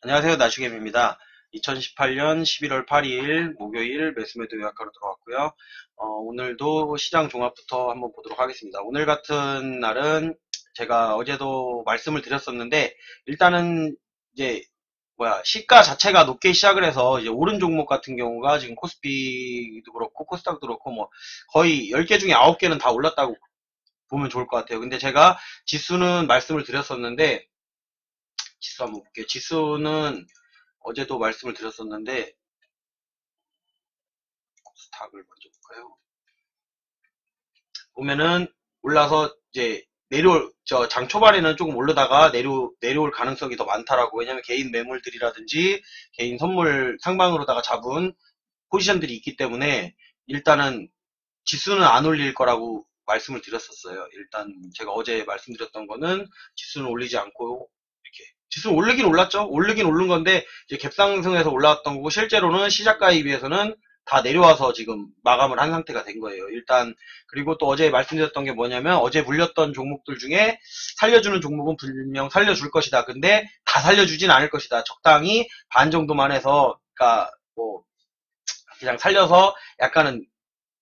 안녕하세요. 나슈겜입니다. 2018년 11월 8일 목요일 매수매도 요약하러 들어왔고요. 어, 오늘도 시장 종합부터 한번 보도록 하겠습니다. 오늘 같은 날은 제가 어제도 말씀을 드렸었는데 일단은 이제 뭐야 시가 자체가 높게 시작을 해서 이제 오른 종목 같은 경우가 지금 코스피도 그렇고 코스닥도 그렇고 뭐 거의 10개 중에 9개는 다 올랐다고 보면 좋을 것 같아요. 근데 제가 지수는 말씀을 드렸었는데 지수 한번 볼게요. 지수는 어제도 말씀을 드렸었는데 스탁을 먼저 볼까요? 보면은 올라서 이제 내려올 저 장 초반에는 조금 오르다가 내려 내려올 가능성이 더 많다라고 왜냐면 개인 매물들이라든지 개인 선물 상방으로다가 잡은 포지션들이 있기 때문에 일단은 지수는 안 올릴 거라고 말씀을 드렸었어요. 일단 제가 어제 말씀드렸던 거는 지수는 올리지 않고 지수는 올르긴 올랐죠. 올르긴 오른 건데 이제 갭상승해서 올라왔던 거고 실제로는 시작가에 비해서는 다 내려와서 지금 마감을 한 상태가 된 거예요. 일단 그리고 또 어제 말씀드렸던 게 뭐냐면 어제 물렸던 종목들 중에 살려주는 종목은 분명 살려줄 것이다. 근데 다 살려주진 않을 것이다. 적당히 반 정도만 해서 그러니까 뭐 그냥 살려서 약간은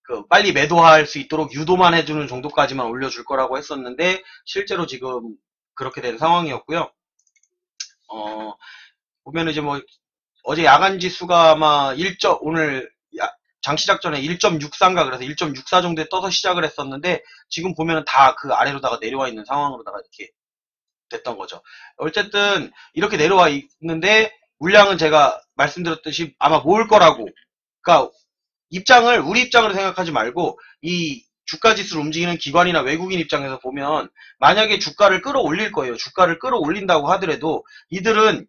그 빨리 매도할 수 있도록 유도만 해주는 정도까지만 올려줄 거라고 했었는데 실제로 지금 그렇게 된 상황이었고요. 어, 보면 이제 뭐, 어제 야간 지수가 아마 1. 오늘 장 시작 전에 1.64인가 그래서 1.64 정도에 떠서 시작을 했었는데 지금 보면은 다그 아래로다가 내려와 있는 상황으로다가 이렇게 됐던 거죠. 어쨌든 이렇게 내려와 있는데 물량은 제가 말씀드렸듯이 아마 모을 거라고 그러니까 입장을 우리 입장으로 생각하지 말고 이 주가 지수를 움직이는 기관이나 외국인 입장에서 보면 만약에 주가를 끌어올릴 거예요. 주가를 끌어올린다고 하더라도 이들은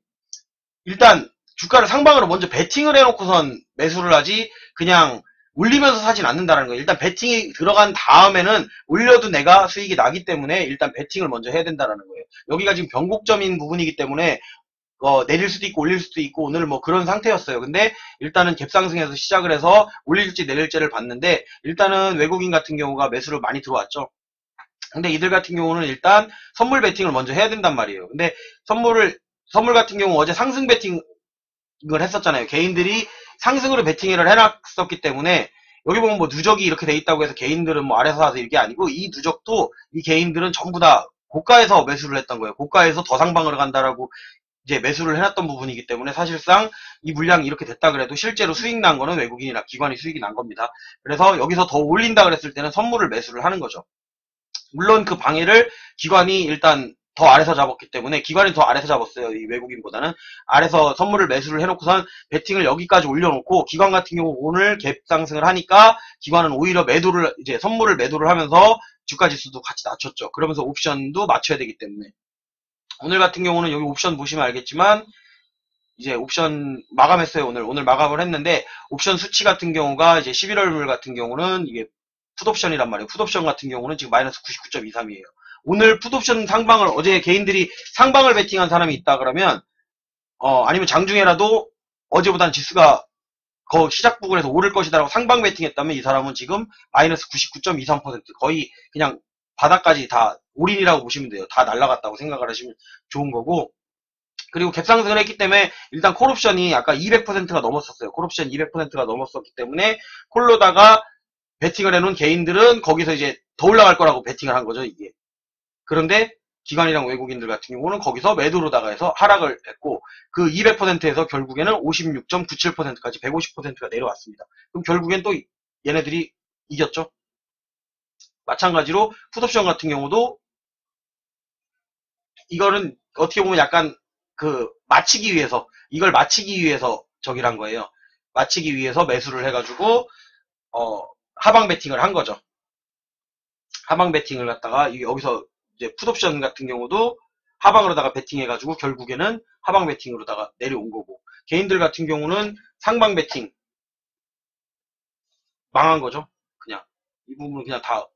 일단 주가를 상방으로 먼저 베팅을 해놓고선 매수를 하지 그냥 올리면서 사진 않는다는 거예요. 일단 베팅이 들어간 다음에는 올려도 내가 수익이 나기 때문에 일단 베팅을 먼저 해야 된다는 거예요. 여기가 지금 변곡점인 부분이기 때문에 어, 내릴 수도 있고 올릴 수도 있고 오늘 뭐 그런 상태였어요. 근데 일단은 갭상승에서 시작을 해서 올릴지 내릴지를 봤는데 일단은 외국인 같은 경우가 매수를 많이 들어왔죠. 근데 이들 같은 경우는 일단 선물 베팅을 먼저 해야 된단 말이에요. 근데 선물을 선물 같은 경우 어제 상승 베팅을 했었잖아요. 개인들이 상승으로 베팅을 해놨었기 때문에 여기 보면 뭐 누적이 이렇게 돼 있다고 해서 개인들은 뭐 아래서 사서 이게 아니고 이 누적도 이 개인들은 전부 다 고가에서 매수를 했던 거예요. 고가에서 더 상방으로 간다라고 이제 매수를 해놨던 부분이기 때문에 사실상 이 물량이 이렇게 됐다 그래도 실제로 수익 난 거는 외국인이나 기관이 수익이 난 겁니다. 그래서 여기서 더 올린다 그랬을 때는 선물을 매수를 하는 거죠. 물론 그 방해를 기관이 일단 더 아래서 잡았기 때문에 기관이 더 아래서 잡았어요. 이 외국인보다는 아래서 선물을 매수를 해놓고선 베팅을 여기까지 올려놓고 기관 같은 경우 오늘 갭 상승을 하니까 기관은 오히려 매도를 이제 선물을 매도를 하면서 주가 지수도 같이 낮췄죠. 그러면서 옵션도 맞춰야 되기 때문에 오늘 같은 경우는 여기 옵션 보시면 알겠지만 이제 옵션 마감했어요 오늘. 오늘 마감을 했는데 옵션 수치 같은 경우가 이제 11월물 같은 경우는 이게 풋옵션이란 말이에요. 풋옵션 같은 경우는 지금 마이너스 99.23이에요. 오늘 풋옵션 상방을 어제 개인들이 상방을 베팅한 사람이 있다 그러면 어 아니면 장중에라도 어제보다는 지수가 거 시작 부분에서 오를 것이다라고 상방 베팅했다면 이 사람은 지금 마이너스 99.23% 거의 그냥 바닥까지 다 올인이라고 보시면 돼요. 다 날라갔다고 생각을 하시면 좋은 거고 그리고 갭상승을 했기 때문에 일단 콜옵션이 아까 200%가 넘었었어요. 콜옵션 200%가 넘었었기 때문에 콜로다가 베팅을 해놓은 개인들은 거기서 이제 더 올라갈 거라고 베팅을 한 거죠. 이게 그런데 기관이랑 외국인들 같은 경우는 거기서 매도로다가 해서 하락을 했고 그 200%에서 결국에는 56.97%까지 150%가 내려왔습니다. 그럼 결국엔 또 얘네들이 이겼죠. 마찬가지로 풋옵션 같은 경우도 이거는 어떻게 보면 약간 그 마치기 위해서 이걸 마치기 위해서 저기란 거예요. 마치기 위해서 매수를 해가지고 어 하방 베팅을 한 거죠. 하방 베팅을 갖다가 여기서 이제 풋옵션 같은 경우도 하방으로다가 베팅해가지고 결국에는 하방 베팅으로다가 내려온 거고 개인들 같은 경우는 상방 베팅 망한 거죠. 그냥 이 부분은 그냥 다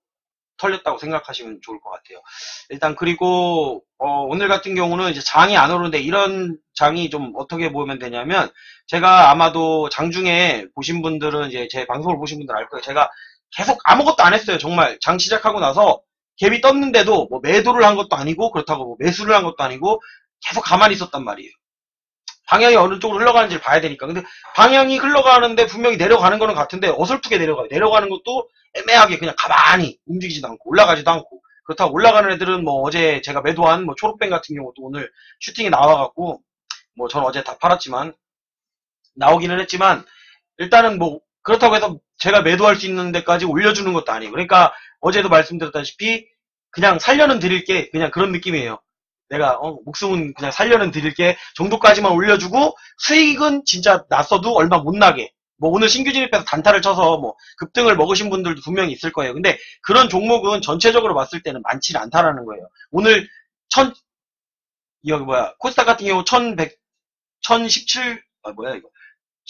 털렸다고 생각하시면 좋을 것 같아요. 일단 그리고 어, 오늘 같은 경우는 이제 장이 안 오르는데 이런 장이 좀 어떻게 보면 되냐면 제가 아마도 장 중에 보신 분들은 이제 제 방송을 보신 분들 알 거예요. 제가 계속 아무것도 안 했어요. 정말 장 시작하고 나서 갭이 떴는데도 뭐 매도를 한 것도 아니고 그렇다고 뭐 매수를 한 것도 아니고 계속 가만히 있었단 말이에요. 방향이 어느 쪽으로 흘러가는지를 봐야 되니까. 근데 방향이 흘러가는데 분명히 내려가는 거는 같은데 어설프게 내려가요. 내려가는 것도 애매하게 그냥 가만히 움직이지도 않고 올라가지도 않고. 그렇다고 올라가는 애들은 뭐 어제 제가 매도한 뭐 초록뱅 같은 경우도 오늘 슈팅이 나와갖고 뭐 전 어제 다 팔았지만 나오기는 했지만 일단은 뭐 그렇다고 해서 제가 매도할 수 있는 데까지 올려주는 것도 아니에요. 그러니까 어제도 말씀드렸다시피 그냥 살려는 드릴게 그냥 그런 느낌이에요. 내가 어, 목숨은 그냥 살려는 드릴게 정도까지만 올려주고 수익은 진짜 났어도 얼마 못 나게 뭐 오늘 신규 진입해서 단타를 쳐서 뭐 급등을 먹으신 분들도 분명히 있을 거예요. 근데 그런 종목은 전체적으로 봤을 때는 많지는 않다라는 거예요. 오늘 천 여기 뭐야 코스닥 같은 경우 1100 1017 아, 뭐야 이거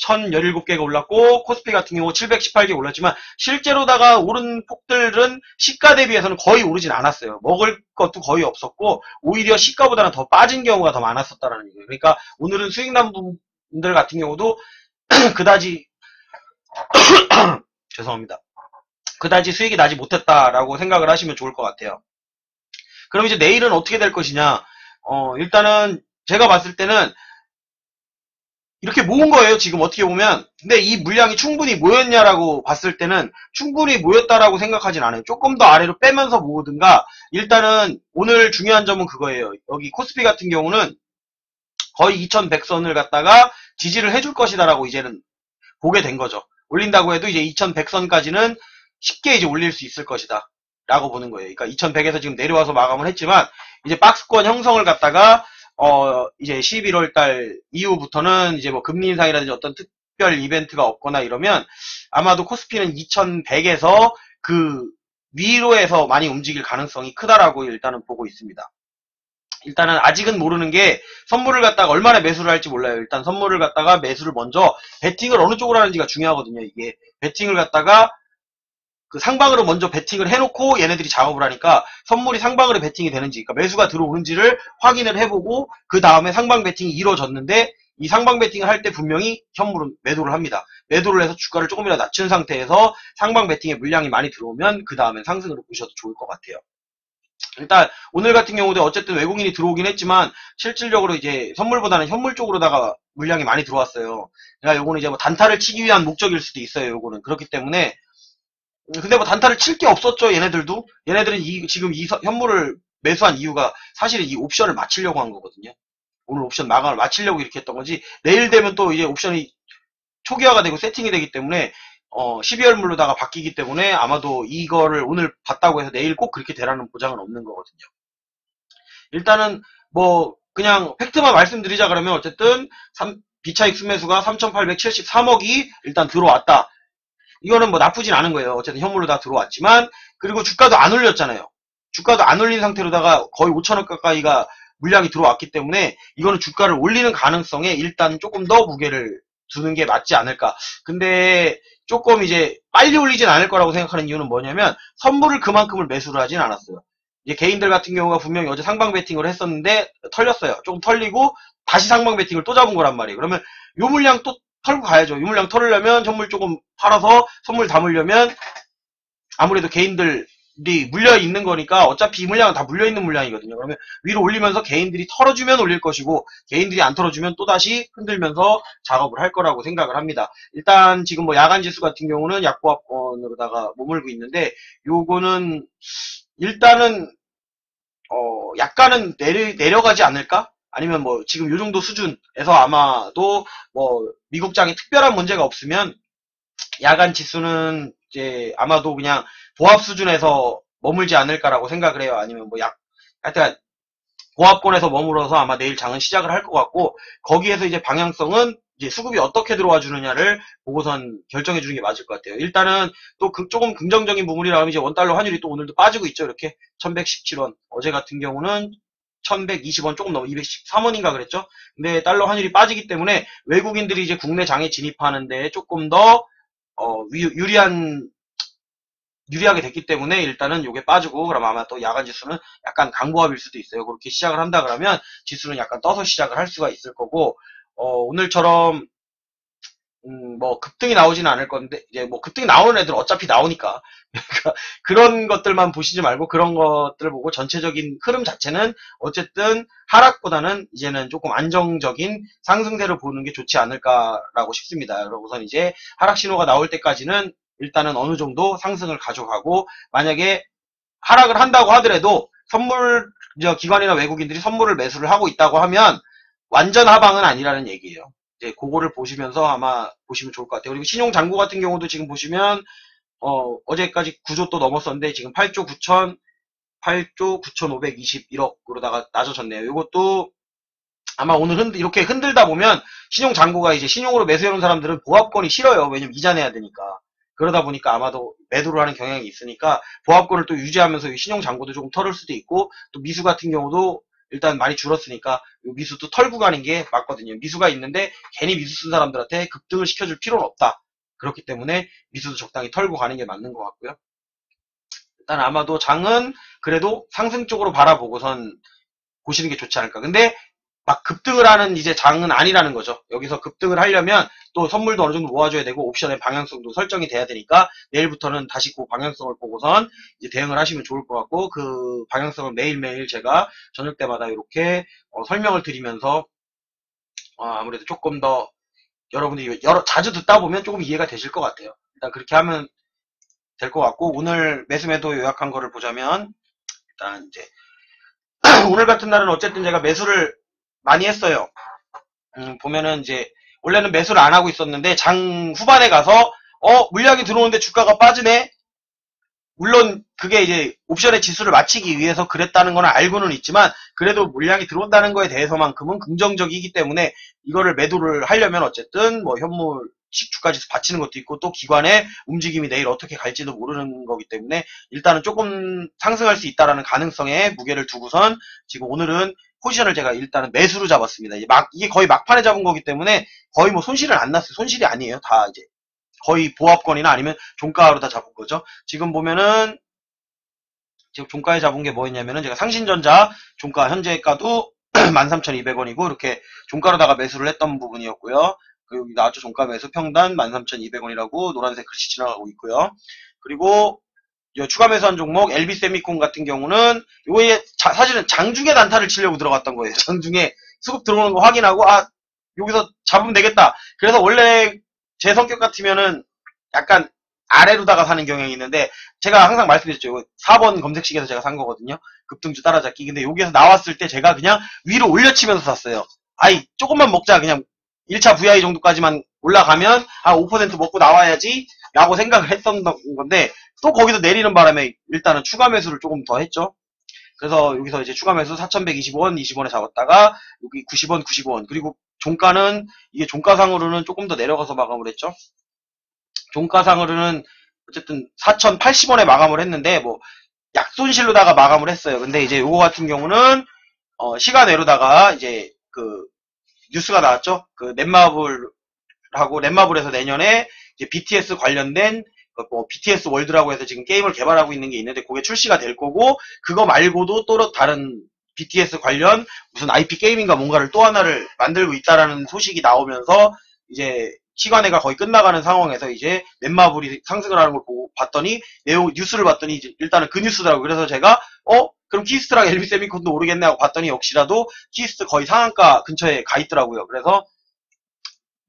1017개가 올랐고 코스피 같은 경우 718개 올랐지만 실제로다가 오른 폭들은 시가 대비해서는 거의 오르진 않았어요. 먹을 것도 거의 없었고 오히려 시가보다는 더 빠진 경우가 더 많았었다라는 얘기예요. 그러니까 오늘은 수익 난 분들 같은 경우도 그다지 죄송합니다. 그다지 수익이 나지 못했다라고 생각을 하시면 좋을 것 같아요. 그럼 이제 내일은 어떻게 될 것이냐? 어, 일단은 제가 봤을 때는 이렇게 모은 거예요, 지금 어떻게 보면. 근데 이 물량이 충분히 모였냐라고 봤을 때는 충분히 모였다라고 생각하진 않아요. 조금 더 아래로 빼면서 모으든가, 일단은 오늘 중요한 점은 그거예요. 여기 코스피 같은 경우는 거의 2100선을 갖다가 지지를 해줄 것이다라고 이제는 보게 된 거죠. 올린다고 해도 이제 2100선까지는 쉽게 이제 올릴 수 있을 것이다. 라고 보는 거예요. 그러니까 2100에서 지금 내려와서 마감을 했지만, 이제 박스권 형성을 갖다가 어, 이제 11월 달 이후부터는 이제 뭐 금리 인상이라든지 어떤 특별 이벤트가 없거나 이러면 아마도 코스피는 2100에서 그 위로에서 많이 움직일 가능성이 크다라고 일단은 보고 있습니다. 일단은 아직은 모르는 게 선물을 갖다가 얼마나 매수를 할지 몰라요. 일단 선물을 갖다가 매수를 먼저 베팅을 어느 쪽으로 하는지가 중요하거든요. 이게 베팅을 갖다가 그 상방으로 먼저 베팅을 해놓고 얘네들이 작업을 하니까 선물이 상방으로 베팅이 되는지, 그러니까 매수가 들어오는지를 확인을 해보고 그 다음에 상방 베팅이 이루어졌는데 이 상방 베팅을 할 때 분명히 현물은 매도를 합니다. 매도를 해서 주가를 조금이라도 낮춘 상태에서 상방 베팅에 물량이 많이 들어오면 그 다음엔 상승으로 보셔도 좋을 것 같아요. 일단 오늘 같은 경우도 어쨌든 외국인이 들어오긴 했지만 실질적으로 이제 선물보다는 현물 쪽으로다가 물량이 많이 들어왔어요. 그러니까 요거는 이제 뭐 단타를 치기 위한 목적일 수도 있어요. 요거는 그렇기 때문에 근데 뭐 단타를 칠 게 없었죠, 얘네들도. 얘네들은 이, 지금 이 현물을 매수한 이유가 사실은 이 옵션을 마치려고 한 거거든요. 오늘 옵션 마감을 마치려고 이렇게 했던 거지. 내일 되면 또 이제 옵션이 초기화가 되고 세팅이 되기 때문에 어, 12월 물로다가 바뀌기 때문에 아마도 이거를 오늘 봤다고 해서 내일 꼭 그렇게 되라는 보장은 없는 거거든요. 일단은 뭐 그냥 팩트만 말씀드리자 그러면 어쨌든 3, 비차익 순매수가 3,873억이 일단 들어왔다. 이거는 뭐 나쁘진 않은 거예요. 어쨌든 현물로 다 들어왔지만 그리고 주가도 안 올렸잖아요. 주가도 안 올린 상태로다가 거의 5천원 가까이가 물량이 들어왔기 때문에 이거는 주가를 올리는 가능성에 일단 조금 더 무게를 두는 게 맞지 않을까. 근데 조금 이제 빨리 올리진 않을 거라고 생각하는 이유는 뭐냐면 선물을 그만큼을 매수를 하진 않았어요. 이제 개인들 같은 경우가 분명히 어제 상방 베팅을 했었는데 털렸어요. 조금 털리고 다시 상방 베팅을 또 잡은 거란 말이에요. 그러면 요 물량 또 털고 가야죠. 유물량 털으려면 선물 조금 팔아서 선물 담으려면 아무래도 개인들이 물려 있는 거니까 어차피 이 물량은 다 물려 있는 물량이거든요. 그러면 위로 올리면서 개인들이 털어주면 올릴 것이고 개인들이 안 털어주면 또 다시 흔들면서 작업을 할 거라고 생각을 합니다. 일단 지금 뭐 야간 지수 같은 경우는 약보합권으로다가 머물고 있는데 요거는 일단은 어 약간은 내려, 내려가지 않을까? 아니면 뭐 지금 요 정도 수준에서 아마도 뭐 미국장이 특별한 문제가 없으면 야간 지수는 이제 아마도 그냥 보합 수준에서 머물지 않을까라고 생각을 해요. 아니면 뭐 약, 하여튼 보합권에서 머물어서 아마 내일 장은 시작을 할 것 같고 거기에서 이제 방향성은 이제 수급이 어떻게 들어와 주느냐를 보고선 결정해 주는 게 맞을 것 같아요. 일단은 또 그 조금 긍정적인 부분이라면 이제 원달러 환율이 또 오늘도 빠지고 있죠. 이렇게 1117원. 어제 같은 경우는 1120원 조금 넘어 213원인가 그랬죠. 근데 달러 환율이 빠지기 때문에 외국인들이 이제 국내 장에 진입하는데 조금 더 어, 유리한 유리하게 됐기 때문에 일단은 요게 빠지고 그럼 아마 또 야간 지수는 약간 강보합일 수도 있어요. 그렇게 시작을 한다 그러면 지수는 약간 떠서 시작을 할 수가 있을 거고 어, 오늘처럼 음, 뭐 급등이 나오지는 않을 건데 이제 뭐 급등이 나오는 애들 은 어차피 나오니까 그러니까 그런 것들만 보시지 말고 그런 것들을 보고 전체적인 흐름 자체는 어쨌든 하락보다는 이제는 조금 안정적인 상승세를 보는 게 좋지 않을까라고 싶습니다. 그러고선 이제 하락 신호가 나올 때까지는 일단은 어느 정도 상승을 가져가고 만약에 하락을 한다고 하더라도 선물 기관이나 외국인들이 선물을 매수를 하고 있다고 하면 완전 하방은 아니라는 얘기예요. 이제 그거를 보시면서 아마 보시면 좋을 것 같아요. 그리고 신용 잔고 같은 경우도 지금 보시면 어, 어제까지 9조 또 넘었었는데 지금 8조 9천 8조 9,521억으로다가 낮아졌네요. 이것도 아마 오늘 흔들, 이렇게 흔들다 보면 신용 잔고가 이제 신용으로 매수해놓은 사람들은 보합권이 싫어요. 왜냐면 이자 내야 되니까. 그러다 보니까 아마도 매도를 하는 경향이 있으니까 보합권을 또 유지하면서 신용 잔고도 조금 털을 수도 있고 또 미수 같은 경우도 일단 많이 줄었으니까 미수도 털고 가는 게 맞거든요. 미수가 있는데 괜히 미수 쓴 사람들한테 급등을 시켜줄 필요는 없다. 그렇기 때문에 미수도 적당히 털고 가는 게 맞는 것 같고요. 일단 아마도 장은 그래도 상승 쪽으로 바라보고선 보시는 게 좋지 않을까. 근데 막 급등을 하는 이제 장은 아니라는 거죠. 여기서 급등을 하려면 또 선물도 어느 정도 모아줘야 되고 옵션의 방향성도 설정이 돼야 되니까 내일부터는 다시 그 방향성을 보고선 이제 대응을 하시면 좋을 것 같고 그 방향성을 매일매일 제가 저녁 때마다 이렇게 어 설명을 드리면서 어 아무래도 조금 더 여러분들이 여러 자주 듣다 보면 조금 이해가 되실 것 같아요. 일단 그렇게 하면 될 것 같고 오늘 매수매도 요약한 거를 보자면 일단 이제 오늘 같은 날은 어쨌든 제가 매수를 많이 했어요. 음, 보면은 이제 원래는 매수를 안 하고 있었는데 장 후반에 가서 어 물량이 들어오는데 주가가 빠지네. 물론 그게 이제 옵션의 지수를 맞추기 위해서 그랬다는 건 알고는 있지만 그래도 물량이 들어온다는 거에 대해서만큼은 긍정적이기 때문에 이거를 매도를 하려면 어쨌든 뭐 현물 주가지수 받치는 것도 있고 또 기관의 움직임이 내일 어떻게 갈지도 모르는 거기 때문에 일단은 조금 상승할 수 있다라는 가능성에 무게를 두고선 지금 오늘은 포지션을 제가 일단은 매수로 잡았습니다. 막, 이게 거의 막판에 잡은 거기 때문에 거의 뭐 손실은 안 났어요. 손실이 아니에요. 다 이제 거의 보합권이나 아니면 종가로 다 잡은 거죠. 지금 보면은 지금 종가에 잡은 게 뭐였냐면은 제가 상신전자 종가 현재가도 13,200원이고 이렇게 종가로다가 매수를 했던 부분이었고요. 그리고 여기 나왔죠. 종가 매수 평단 13,200원이라고 노란색 글씨 지나가고 있고요. 그리고 추가 매수한 종목 LB 세미콘 같은 경우는 요게 사실은 장중에 단타를 치려고 들어갔던 거예요. 장중에 수급 들어오는 거 확인하고 아 여기서 잡으면 되겠다. 그래서 원래 제 성격 같으면은 약간 아래로다가 사는 경향이 있는데 제가 항상 말씀드렸죠. 4번 검색식에서 제가 산 거거든요. 급등주 따라잡기. 근데 여기에서 나왔을 때 제가 그냥 위로 올려치면서 샀어요. 아이 조금만 먹자 그냥 1차 VI 정도까지만 올라가면 아 5% 먹고 나와야지 라고 생각을 했었던 건데 또 거기서 내리는 바람에 일단은 추가 매수를 조금 더 했죠. 그래서 여기서 이제 추가 매수 4,120원, 20원에 잡았다가 여기 90원, 90원 그리고 종가는 이게 종가상으로는 조금 더 내려가서 마감을 했죠. 종가상으로는 어쨌든 4,080원에 마감을 했는데 뭐 약손실로다가 마감을 했어요. 근데 이제 요거 같은 경우는 어 시간 외로다가 이제 그 뉴스가 나왔죠. 그 넷마블하고 넷마블에서 내년에 BTS 관련된 그 뭐 BTS 월드라고 해서 지금 게임을 개발하고 있는 게 있는데 그게 출시가 될 거고 그거 말고도 또 다른 BTS 관련 무슨 IP 게임인가 뭔가를 또 하나를 만들고 있다라는 소식이 나오면서 이제 시간회가 거의 끝나가는 상황에서 이제 넷마블이 상승을 하는 걸 보고 봤더니 내용 뉴스를 봤더니 일단은 그 뉴스더라고 그래서 제가 어 그럼 키스트랑 엘비 세미콘도 오르겠네 하고 봤더니 역시라도 키스트 거의 상한가 근처에 가 있더라고요. 그래서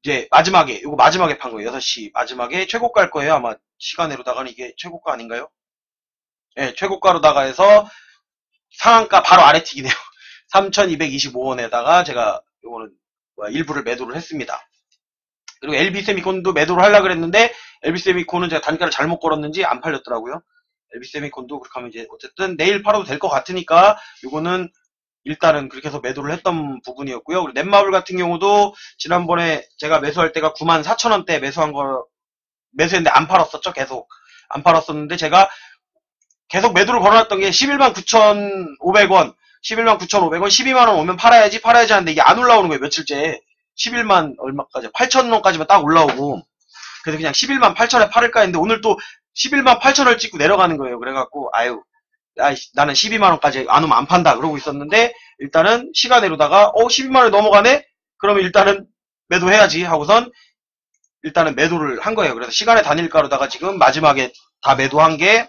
이제 마지막에 이거 마지막에 판 거예요. 6시 마지막에 최고가일 거예요. 아마 시간으로다가는 이게 최고가 아닌가요? 예, 네, 최고가로다가 해서 상한가 바로 아래 튀기네요. 3,225원에다가 제가 요거는 일부를 매도를 했습니다. 그리고 LB세미콘도 매도를 하려고 그랬는데 LB세미콘은 제가 단가를 잘못 걸었는지 안 팔렸더라고요. LB세미콘도 그렇게 하면 이제 어쨌든 내일 팔아도 될 것 같으니까 요거는 일단은 그렇게 해서 매도를 했던 부분이었고요. 그리고 넷마블 같은 경우도 지난번에 제가 매수할 때가 94,000원대 매수한 거 매수했는데 안 팔았었죠. 계속 안 팔았었는데 제가 계속 매도를 걸어놨던 게 11만 9,500원 11만 9,500원 12만 원 오면 팔아야지 팔아야지 하는데 이게 안 올라오는 거예요. 며칠째 11만 얼마까지 8,000원까지만 딱 올라오고 그래서 그냥 11만 8천에 팔을까 했는데 오늘 또 11만 8천을 찍고 내려가는 거예요. 그래갖고 아유 야, 나는 12만원까지 안 오면 안 판다. 그러고 있었는데, 일단은 시간으로다가, 어, 12만원이 넘어가네? 그러면 일단은 매도해야지 하고선, 일단은 매도를 한 거예요. 그래서 시간의 단일가로다가 지금 마지막에 다 매도한 게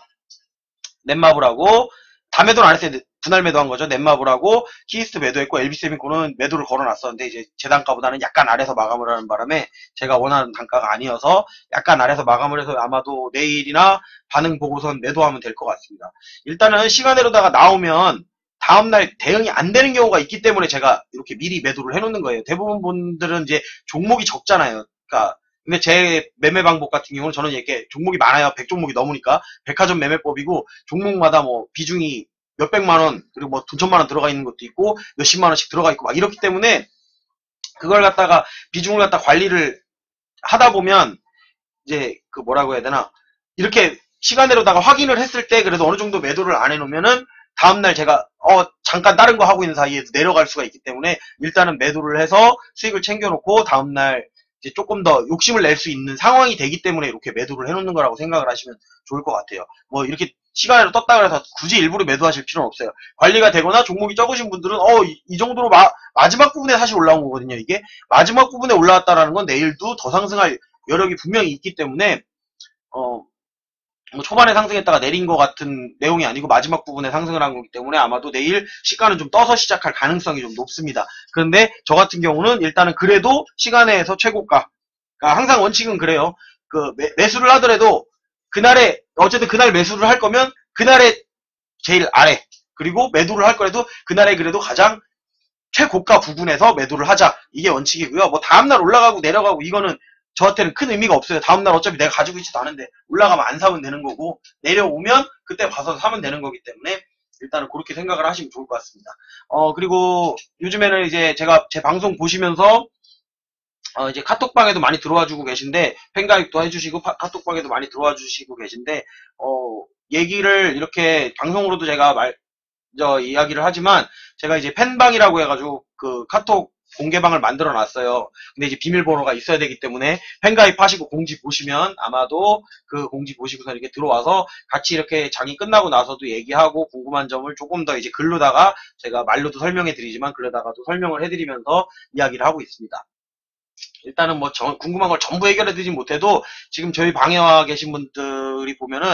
넷마블하고 다 매도는 안 했어요. 분할 매도한 거죠. 넷마블하고 키스트 매도했고 엘비세미코는 매도를 걸어놨었는데 이제 제 단가보다는 약간 아래서 마감을 하는 바람에 제가 원하는 단가가 아니어서 약간 아래서 마감을 해서 아마도 내일이나 반응 보고선 매도하면 될 것 같습니다. 일단은 시간으로다가 나오면 다음날 대응이 안 되는 경우가 있기 때문에 제가 이렇게 미리 매도를 해놓는 거예요. 대부분 분들은 이제 종목이 적잖아요. 그러니까 근데 제 매매 방법 같은 경우는 저는 이렇게 종목이 많아요. 100종목이 넘으니까 백화점 매매법이고 종목마다 뭐 비중이 몇백만 원 그리고 뭐 돈천만 원 들어가 있는 것도 있고 몇십만 원씩 들어가 있고 막 이렇기 때문에 그걸 갖다가 비중을 갖다 관리를 하다 보면 이제 그 뭐라고 해야 되나 이렇게 시간으로다가 확인을 했을 때 그래도 어느 정도 매도를 안 해놓으면은 다음날 제가 어 잠깐 다른 거 하고 있는 사이에 내려갈 수가 있기 때문에 일단은 매도를 해서 수익을 챙겨놓고 다음날 이제 조금 더 욕심을 낼 수 있는 상황이 되기 때문에 이렇게 매도를 해놓는 거라고 생각을 하시면 좋을 것 같아요. 뭐 이렇게 시간으로 떴다 그래서 굳이 일부러 매도하실 필요는 없어요. 관리가 되거나 종목이 적으신 분들은 어, 이, 이 정도로 마, 마지막 부분에 사실 올라온 거거든요. 이게 마지막 부분에 올라왔다라는 건 내일도 더 상승할 여력이 분명히 있기 때문에 어, 뭐 초반에 상승했다가 내린 것 같은 내용이 아니고 마지막 부분에 상승을 한 거기 때문에 아마도 내일 시간은 좀 떠서 시작할 가능성이 좀 높습니다. 그런데 저 같은 경우는 일단은 그래도 시간에서 최고가. 그러니까 항상 원칙은 그래요. 그 매, 수를 하더라도 그날에 어쨌든 그날 매수를 할 거면 그날에 제일 아래 그리고 매도를 할 거라도 그날에 그래도 가장 최고가 부분에서 매도를 하자 이게 원칙이고요. 뭐 다음날 올라가고 내려가고 이거는 저한테는 큰 의미가 없어요. 다음날 어차피 내가 가지고 있지도 않은데 올라가면 안 사면 되는 거고 내려오면 그때 봐서 사면 되는 거기 때문에 일단은 그렇게 생각을 하시면 좋을 것 같습니다. 어 그리고 요즘에는 이제 제가 제 방송 보시면서 어, 이제 카톡방에도 많이 들어와 주고 계신데, 팬가입도 해주시고, 파, 카톡방에도 많이 들어와 주시고 계신데, 어, 얘기를 이렇게 방송으로도 제가 말, 저, 이야기를 하지만, 제가 이제 팬방이라고 해가지고, 그 카톡 공개방을 만들어 놨어요. 근데 이제 비밀번호가 있어야 되기 때문에 팬가입하시고 공지 보시면 아마도 그 공지 보시고서 이렇게 들어와서 같이 이렇게 장이 끝나고 나서도 얘기하고 궁금한 점을 조금 더 이제 글로다가 제가 말로도 설명해 드리지만 글로다가도 설명을 해 드리면서 이야기를 하고 있습니다. 일단은 뭐 저, 궁금한 걸 전부 해결해 드리지 못해도 지금 저희 방에 와 계신 분들이 보면은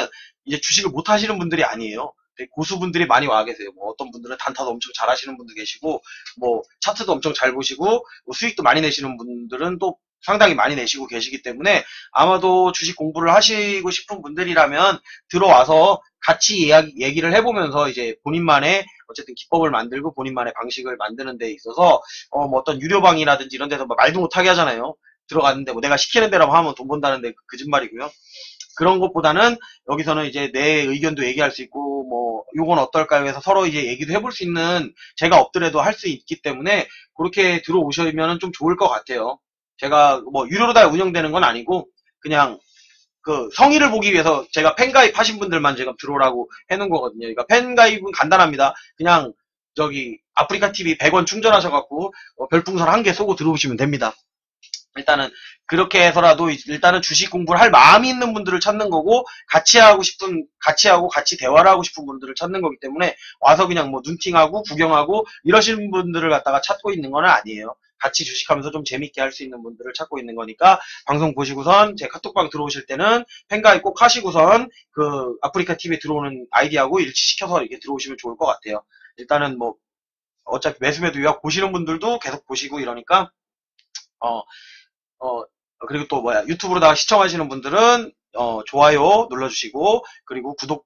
이제 주식을 못 하시는 분들이 아니에요. 고수분들이 많이 와 계세요. 뭐 어떤 분들은 단타도 엄청 잘 하시는 분도 계시고, 뭐 차트도 엄청 잘 보시고, 뭐 수익도 많이 내시는 분들은 또 상당히 많이 내시고 계시기 때문에 아마도 주식 공부를 하시고 싶은 분들이라면 들어와서 같이 이야기, 얘기를 해보면서 이제 본인만의 어쨌든 기법을 만들고 본인만의 방식을 만드는 데 있어서 어, 뭐 어떤 유료방이라든지 이런 데서 뭐 말도 못하게 하잖아요. 들어갔는데 뭐 내가 시키는 대로 하면 돈 번다는데 거짓말이고요. 그런 것보다는 여기서는 이제 내 의견도 얘기할 수 있고 뭐 요건 어떨까요 해서 서로 이제 얘기도 해볼 수 있는 제가 없더라도 할 수 있기 때문에 그렇게 들어오시면 좀 좋을 것 같아요. 제가 뭐 유료로 다 운영되는 건 아니고 그냥 그 성의를 보기 위해서 제가 팬 가입 하신 분들만 제가 들어오라고 해놓은 거거든요. 그러니까 팬 가입은 간단합니다. 그냥 저기 아프리카 TV 100원 충전하셔갖고 어, 별풍선 한 개 쏘고 들어오시면 됩니다. 일단은 그렇게 해서라도 일단은 주식 공부를 할 마음이 있는 분들을 찾는 거고 같이 하고 싶은 같이 하고 같이 대화를 하고 싶은 분들을 찾는 거기 때문에 와서 그냥 뭐 눈팅하고 구경하고 이러시는 분들을 갖다가 찾고 있는 건 아니에요. 같이 주식하면서 좀 재밌게 할 수 있는 분들을 찾고 있는 거니까 방송 보시고선 제 카톡방 들어오실 때는 팬가입 꼭 하시고선 그 아프리카 TV에 들어오는 아이디하고 일치시켜서 이렇게 들어오시면 좋을 것 같아요. 일단은 뭐 어차피 매수매도 유학 보시는 분들도 계속 보시고 이러니까 어, 어, 그리고 또 뭐야 유튜브로다가 시청하시는 분들은 어, 좋아요 눌러주시고 그리고 구독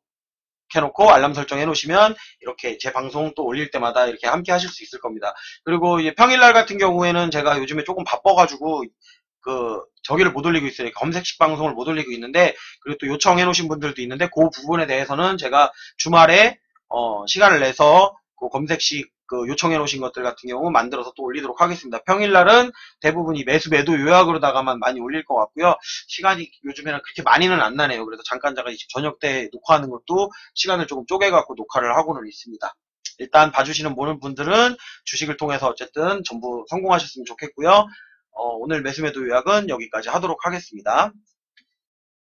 해놓고 알람 설정 해놓으시면 이렇게 제 방송 또 올릴 때마다 이렇게 함께 하실 수 있을 겁니다. 그리고 평일날 같은 경우에는 제가 요즘에 조금 바빠가지고 그 저기를 못 올리고 있어요. 검색식 방송을 못 올리고 있는데 그리고 또 요청해 놓으신 분들도 있는데 그 부분에 대해서는 제가 주말에 어, 시간을 내서 그 검색식 그 요청해 놓으신 것들 같은 경우 만들어서 또 올리도록 하겠습니다. 평일날은 대부분 이 매수 매도 요약으로다가만 많이 올릴 것 같고요. 시간이 요즘에는 그렇게 많이는 안 나네요. 그래서 잠깐 잠깐 저녁 때 녹화하는 것도 시간을 조금 쪼개갖고 녹화를 하고는 있습니다. 일단 봐주시는 모든 분들은 주식을 통해서 어쨌든 전부 성공하셨으면 좋겠고요. 어, 오늘 매수 매도 요약은 여기까지 하도록 하겠습니다.